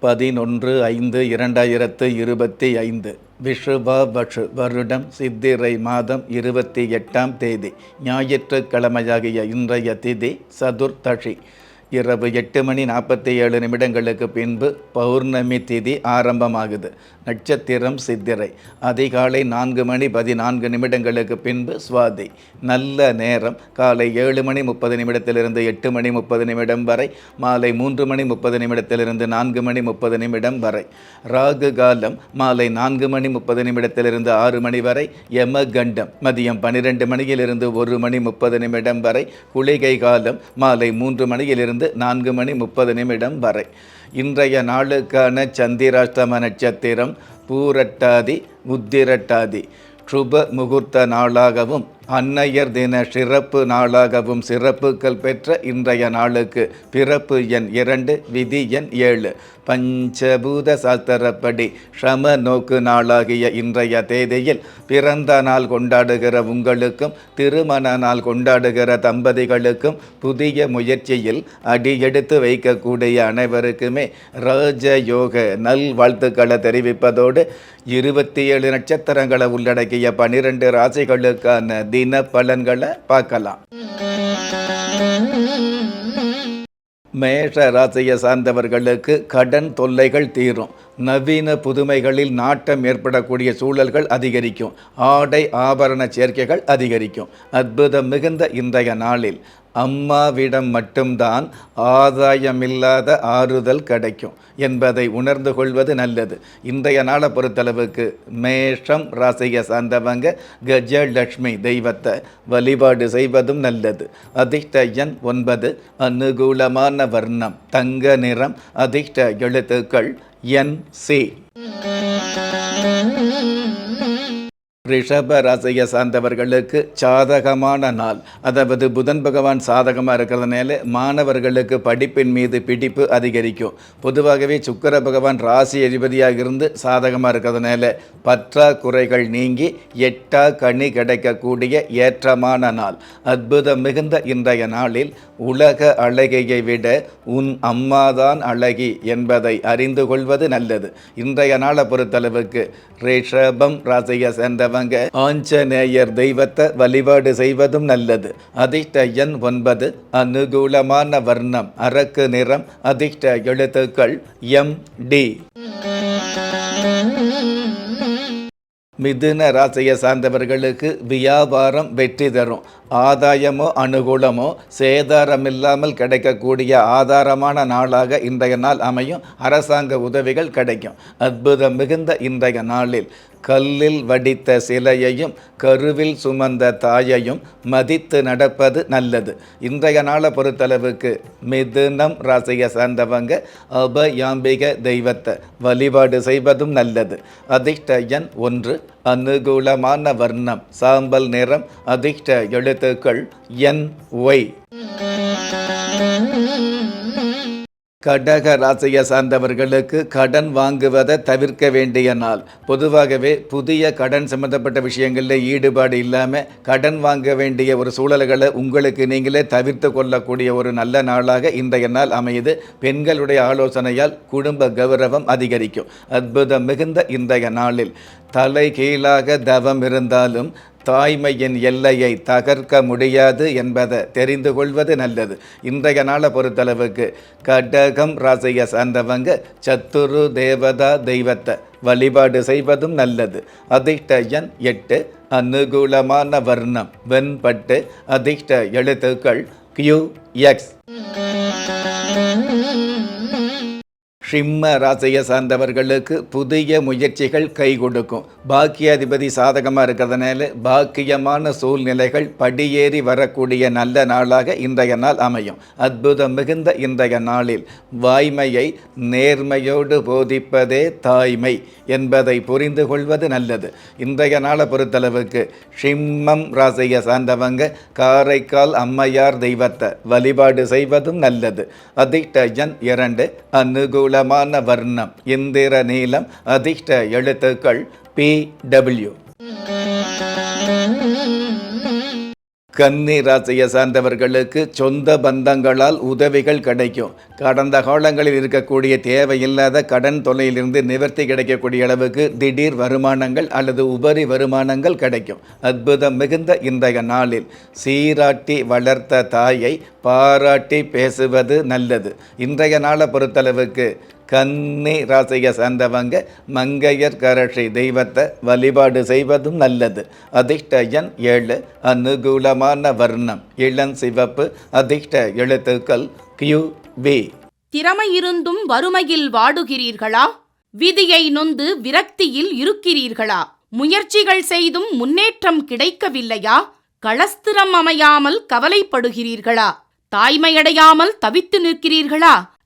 பதினொன்று ஐந்து இரண்டாயிரத்து இருபத்தி ஐந்து. விஷுபா பஷு வருடம் சித்திரை மாதம் இருபத்தி எட்டாம் தேதி ஞாயிற்றுக்கிழமையாகிய இன்றைய திதி சதுர்த்தஷி இரவு எட்டு மணி நாற்பத்தி ஏழு நிமிடங்களுக்கு பின்பு பௌர்ணமி திதி ஆரம்பமாகுது. நட்சத்திரம் சித்திரை. அதிகாலை நான்கு மணி பதினான்கு நிமிடங்களுக்கு பின்பு சுவாதி. நல்ல நேரம். காலை ஏழு மணி முப்பது நிமிடத்திலிருந்து எட்டு மணி முப்பது நிமிடம் வரை. மாலை மூன்று மணி முப்பது நிமிடத்திலிருந்து நான்கு மணி முப்பது நிமிடம் வரை. ராகு காலம் மாலை நான்கு மணி முப்பது நிமிடத்திலிருந்து ஆறு மணி வரை. யம கண்டம் மதியம் பன்னிரெண்டு மணியிலிருந்து ஒரு மணி முப்பது நிமிடம் வரை. குளிகை காலம் மாலை மூன்று மணியிலிருந்து நான்கு மணி முப்பது நிமிடம் வரை. இன்றைய நாளுக்கான சந்திராஷ்டம நட்சத்திரம் பூரட்டாதி முத்திரட்டாதி. சுப முகூர்த்த நாளாகவும் அன்னையர் தின சிறப்பு நாளாகவும் சிறப்புகள் பெற்ற இன்றைய நாளுக்கு பிறப்பு எண் இரண்டு விதி எண் ஏழு. பஞ்சபூத சாஸ்திரப்படி ஷம நோக்கு நாளாகிய இன்றைய தேதியில் பிறந்த நாள் கொண்டாடுகிற உங்களுக்கும் திருமண நாள் கொண்டாடுகிற தம்பதிகளுக்கும் புதிய முயற்சியில் அடியெடுத்து வைக்கக்கூடிய அனைவருக்குமே ராஜயோக நல் வாழ்த்துக்களை தெரிவிப்பதோடு இருபத்தி ஏழு நட்சத்திரங்களை உள்ளடக்கிய பனிரெண்டு ராசிகளுக்கான தின பலன்களை பார்க்கலாம். மேஷ ராசியை சார்ந்தவர்களுக்கு கடன் தொல்லைகள் தீரும். நவீன புதுமைகளில் நாட்டம் ஏற்படக்கூடிய சூழல்கள் அதிகரிக்கும். ஆடை ஆபரண சேர்க்கைகள் அதிகரிக்கும். அற்புதம் மிகுந்த இன்றைய நாளில். அம்மாவிடம் மட்டும்தான் ஆதாயமில்லாத ஆறுதல் கிடைக்கும் என்பதை உணர்ந்து கொள்வது நல்லது. இன்றைய நாளை பொறுத்தளவுக்கு மேஷம் ராசியை சார்ந்தவங்க கஜலட்சுமி தெய்வத்தை வழிபாடு செய்வதும் நல்லது. அதிர்ஷ்ட எண் ஒன்பது அனுகூலமான வர்ணம் தங்க நிறம் அதிர்ஷ்ட எழுத்துக்கள் என் சி. ரிஷப ராசியை சார்ந்தவர்களுக்கு சாதகமான நாள். அதாவது புதன் பகவான் சாதகமாக இருக்கிறதுனால மாணவர்களுக்கு படிப்பின் மீது பிடிப்பு அதிகரிக்கும். பொதுவாகவே சுக்கர பகவான் ராசி அதிபதியாக இருந்து சாதகமாக இருக்கிறதுனால பற்றாக்குறைகள் நீங்கி எட்டா கனி கிடைக்கக்கூடிய ஏற்றமான நாள். அற்புதம் மிகுந்த இன்றைய நாளில் உலக அழகியை விட உன் அம்மாதான் அழகி என்பதை அறிந்து கொள்வது நல்லது. இன்றைய நாளை பொறுத்தளவுக்கு ரிஷபம் ராசியை சேர்ந்தவங்க ஆஞ்சநேயர் தெய்வத்தை வழிபாடு செய்வதும் நல்லது. அதிர்ஷ்ட எண் ஒன்பது அனுகூலமான வர்ணம் அரக்கு நிறம் அதிர்ஷ்ட எழுத்துக்கள் எம் டி. மிதுன ராசியை சார்ந்தவர்களுக்கு வியாபாரம் வெற்றி தரும். ஆதாயமோ அனுகூலமோ சேதாரமில்லாமல் கிடைக்கக்கூடிய ஆதாரமான நாளாக இன்றைய நாள் அமையும். அரசாங்க உதவிகள் கிடைக்கும். அற்புதம் மிகுந்த இன்றைய நாளில். கல்லில் வடித்த சிலையையும் கருவில் சுமந்த தாயையும் மதித்து நடப்பது நல்லது. இன்றைய நாளை பொறுத்தளவுக்கு மிதுனம் ராசியை சார்ந்தவங்க அபயாம்பிக தெய்வத்தை வழிபாடு செய்வதும் நல்லது. அதிர்ஷ்ட எண் ஒன்று அனுகூலமான வர்ணம் சாம்பல் நிறம் அதிர்ஷ்ட எழுத்துக்கள் என் ஒய். கடக ராசியை சார்ந்தவர்களுக்கு கடன் வாங்குவதை தவிர்க்க வேண்டிய நாள். பொதுவாகவே புதிய கடன் சம்பந்தப்பட்ட விஷயங்களில் ஈடுபாடு இல்லாமல் கடன் வாங்க வேண்டிய ஒரு சூழல்களை உங்களுக்கு நீங்களே தவிர்த்து கொள்ளக்கூடிய ஒரு நல்ல நாளாக இன்றைய நாள் அமையுது. பெண்களுடைய ஆலோசனையால் குடும்ப கௌரவம் அதிகரிக்கும். அற்புதம் மிகுந்த இன்றைய நாளில். தலை கீழாக தவம் இருந்தாலும் தாய்மையின் எல்லையை தகர்க்க முடியாது என்பதை தெரிந்து கொள்வது நல்லது. இன்றைய நாளை பொறுத்தளவுக்கு கடகம் ராசியை சார்ந்தவங்க சத்துரு தேவதா தெய்வத்தை வழிபாடு செய்வதும் நல்லது. அதிர்ஷ்ட எண் எட்டு அனுகூலமான வர்ணம் வெண்பட்டு அதிர்ஷ்ட எழுத்துக்கள் கியூ எக்ஸ் சிம்ம ராசியை சார்ந்தவர்களுக்கு புதிய முயற்சிகள் கை கொடுக்கும். பாக்கியாதிபதி சாதகமாக இருக்கிறதுனால பாக்கியமான சூழ்நிலைகள் படியேறி வரக்கூடிய நல்ல நாளாக இன்றைய நாள் அமையும். அற்புதம் மிகுந்த இன்றைய நாளில் வாய்மையை நேர்மையோடு போதிப்பதே தாய்மை என்பதை புரிந்து கொள்வது நல்லது. இன்றைய நாளை பொறுத்தளவுக்கு சிம்மம் ராசியை சார்ந்தவங்க காரைக்கால் அம்மையார் தெய்வத்தை வழிபாடு செய்வதும் நல்லது. அதிர்ஷ்ட எண் இரண்டு நீளமான வர்ணம் இந்திர நீலம் அதிர்ஷ்ட எழுத்துக்கள் பி டபிள்யூ கன்னி ராசியை சார்ந்தவர்களுக்கு சொந்த பந்தங்களால் உதவிகள் கிடைக்கும். கடந்த காலங்களில் இருக்கக்கூடிய தேவையில்லாத கடன் தொல்லையிலிருந்து நிவர்த்தி கிடைக்கக்கூடிய அளவுக்கு திடீர் வருமானங்கள் அல்லது உபரி வருமானங்கள் கிடைக்கும். அற்புதம் மிகுந்த இன்றைய நாளில் சீராட்டி வளர்த்த தாயை பாராட்டி பேசுவது நல்லது. இன்றைய நாளை பொறுத்தளவுக்கு கன்னி ராசியை சார்ந்தவங்க மங்கையர் கரட்சி தெய்வத்தை வழிபாடு செய்வதும் நல்லது. அதிர்ஷ்ட எண் ஏழு அனுகூலமான வர்ணம். இளம் சிவப்பு அதிர்ஷ்ட எழுத்துக்கள் கியூ வி திறமையிருந்தும் வறுமையில் வாடுகிறீர்களா? விதியை நொந்து விரக்தியில் இருக்கிறீர்களா? முயற்சிகள் செய்தும் முன்னேற்றம் கிடைக்கவில்லையா? களஸ்திரம் அமையாமல் கவலைப்படுகிறீர்களா? தாய்மையடையாமல் தவித்து நிற்கிறீர்களா?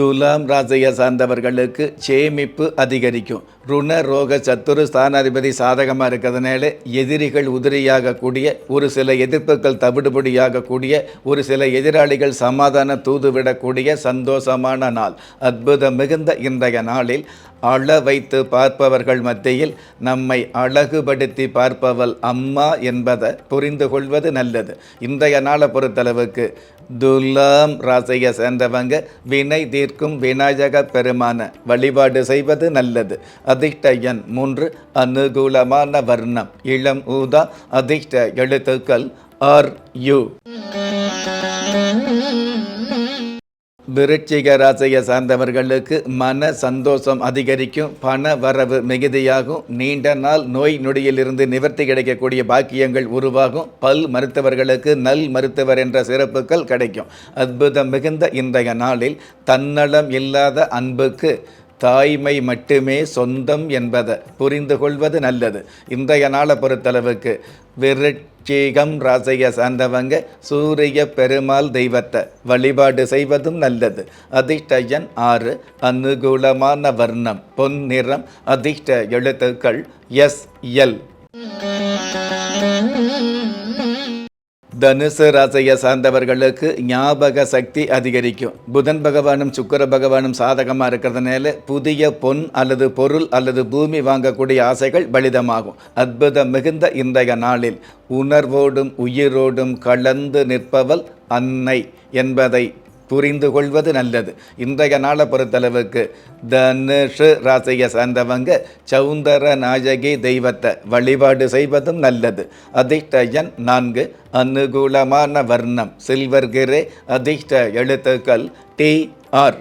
துலாம் ராசியை சார்ந்தவர்களுக்கு சேமிப்பு அதிகரிக்கும். ருண ரோக சத்துரு ஸ்தானாதிபதி சாதகமாக இருக்கிறதுனால எதிரிகள் உதிரியாகக்கூடிய ஒரு சில எதிர்ப்புகள் தவிடுபடியாகக்கூடிய ஒரு சில எதிராளிகள் சமாதான தூதுவிடக்கூடிய சந்தோஷமான நாள். அற்புதம் மிகுந்த இன்றைய நாளில் அழ வைத்து பார்ப்பவர்கள் மத்தியில் நம்மை அழகுபடுத்தி பார்ப்பவள் அம்மா என்பதை புரிந்து கொள்வது நல்லது. இன்றைய நாளை பொறுத்தளவுக்கு துலாம் ராசியை சேர்ந்தவங்க வினை தீர்க்கும் விநாயக பெருமான வழிபாடு செய்வது நல்லது. அதிர்ஷ்ட எண் மூன்று அனுகூலமான வர்ணம். இளம் ஊதா அதிர்ஷ்ட எழுத்துக்கள் ஆர் யு விருச்சிக ராசியை சார்ந்தவர்களுக்கு மன சந்தோஷம் அதிகரிக்கும் பண வரவு மிகுதியாகும் நீண்ட நாள் நோய் நொடியிலிருந்து நிவர்த்தி கிடைக்கக்கூடிய பாக்கியங்கள் உருவாகும். பல் மருத்துவர்களுக்கு நல் மருத்துவர் என்ற சிறப்புகள் கிடைக்கும். அற்புதம் மிகுந்த இன்றைய நாளில் தன்னலம் இல்லாத அன்புக்கு தாய்மை மட்டுமே சொந்தம் என்பதை புரிந்து கொள்வது நல்லது. இன்றைய நாளை பொறுத்தளவுக்கு விருட்சிகம் ராசைய சார்ந்தவங்க சூரிய பெருமாள் தெய்வத்தை வழிபாடு செய்வதும் நல்லது. அதிர்ஷ்டயன் ஆறு அனுகூலமான வர்ணம் பொன் நிறம் அதிர்ஷ்ட எழுத்துக்கள் எஸ் எல். தனுசு ராசியை சார்ந்தவர்களுக்கு ஞாபக சக்தி அதிகரிக்கும். புதன் பகவானும் சுக்கர பகவானும் சாதகமாக இருக்கிறதுனால புதிய பொன் அல்லது பொருள் அல்லது பூமி வாங்கக்கூடிய ஆசைகள் பலிதமாகும். அற்புதம் மிகுந்த இன்றைய நாளில் உணர்வோடும் உயிரோடும் கலந்து நிற்பவள் அன்னை என்பதை புரிந்து கொள்வது நல்லது. இன்றைய நாளை பொறுத்தளவுக்கு தனுஷு ராசியை சார்ந்தவங்க சௌந்தர நாயகி தெய்வத்தை வழிபாடு செய்வதும் நல்லது. அதிர்ஷ்ட எண் நான்கு அனுகூலமான வர்ணம் சில்வர் கிரே அதிர்ஷ்ட எழுத்துக்கள் டி ஆர்.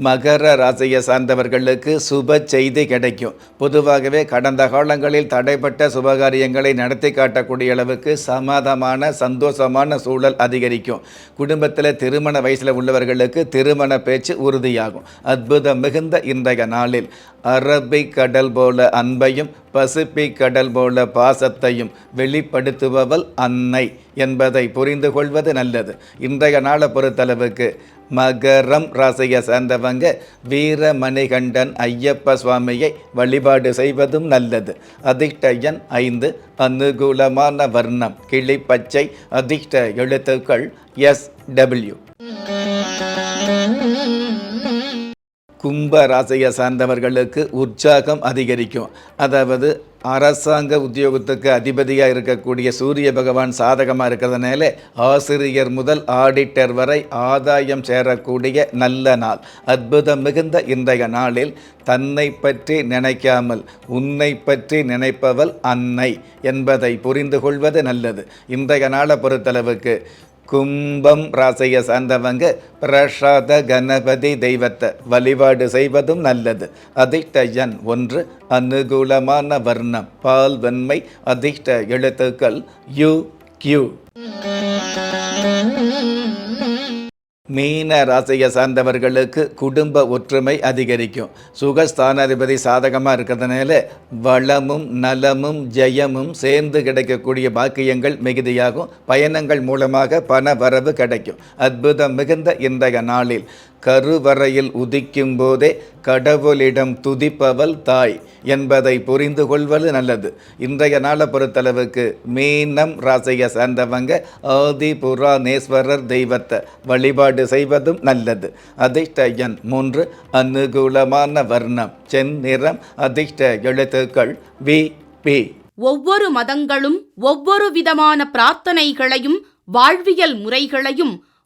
மகர ராசியை சார்ந்தவர்களுக்கு சுப செய்தி கிடைக்கும். பொதுவாகவே கடந்த காலங்களில் தடைப்பட்ட சுபகாரியங்களை நடத்தி காட்டக்கூடிய அளவுக்கு சமாதமான சந்தோஷமான சூழல் அதிகரிக்கும். குடும்பத்தில் திருமண வயசில் உள்ளவர்களுக்கு திருமண பேச்சு உறுதியாகும். அற்புதம் மிகுந்த இன்றைய நாளில். அரபிக் கடல் போல அன்பையும் பசிபிக் கடல் போல பாசத்தையும் வெளிப்படுத்துபவள் அன்னை என்பதை புரிந்து கொள்வது நல்லது. இன்றைய நாளை பொறுத்தளவுக்கு மகரம் ராசியை சேர்ந்தவங்க வீரமணிகண்டன் ஐயப்ப சுவாமியை வழிபாடு செய்வதும் நல்லது. அதிர்ஷ்ட எண் ஐந்து. அனுகூலமான வர்ணம். கிளி பச்சை அதிர்ஷ்ட எழுத்துக்கள் எஸ் டபிள்யூ கும்ப ராசியை சார்ந்தவர்களுக்கு உற்சாகம் அதிகரிக்கும். அதாவது அரசாங்க உத்தியோகத்துக்கு அதிபதியாக இருக்கக்கூடிய சூரிய பகவான் சாதகமாக இருக்கிறதுனால ஆசிரியர் முதல் ஆடிட்டர் வரை ஆதாயம் சேரக்கூடிய நல்ல நாள். அற்புதம் மிகுந்த இன்றைய நாளில் தன்னை பற்றி நினைக்காமல் உன்னை பற்றி நினைப்பவள் அன்னை என்பதை புரிந்து கொள்வது நல்லது. இன்றைய நாளை பொறுத்தளவுக்கு கும்பம் ராசியை சார்ந்தவங்க பிரசாத கணபதி தெய்வத்தை வழிபாடு செய்வதும் நல்லது. அதிர்ஷ்ட எண் ஒன்று அனுகூலமான வர்ணம் பால் வெண்மை அதிர்ஷ்ட எழுத்துக்கள் யு கியூ. மீன ராசியை சார்ந்தவர்களுக்கு குடும்ப ஒற்றுமை அதிகரிக்கும். சுகஸ்தானாதிபதி சாதகமாக இருக்கிறதுனால வளமும் நலமும் ஜெயமும் சேர்ந்து கிடைக்கக்கூடிய பாக்கியங்கள் மிகுதியாகும். பயணங்கள் மூலமாக பண வரவு கிடைக்கும். அற்புதம் மிகுந்த இன்றைய நாளில். கருவறையில் உதிக்கும் போதே கடவுளிடம் துதிப்பவள் தாய் என்பதை புரிந்து கொள்வது நல்லது. இன்றைய நாளை பொறுத்தளவுக்கு மீனம் ராசியை சார்ந்தவங்க ஆதி புராணேஸ்வரர் தெய்வத்தை வழிபாடு செய்வதும் நல்லது. அதிர்ஷ்ட எண் மூன்று அனுகூலமான வர்ணம் செந்நிறம் அதிர்ஷ்ட எழுத்துக்கள் வி பி. ஒவ்வொரு மதங்களும் ஒவ்வொரு விதமான பிரார்த்தனைகளையும் வாழ்வியல் முறைகளையும்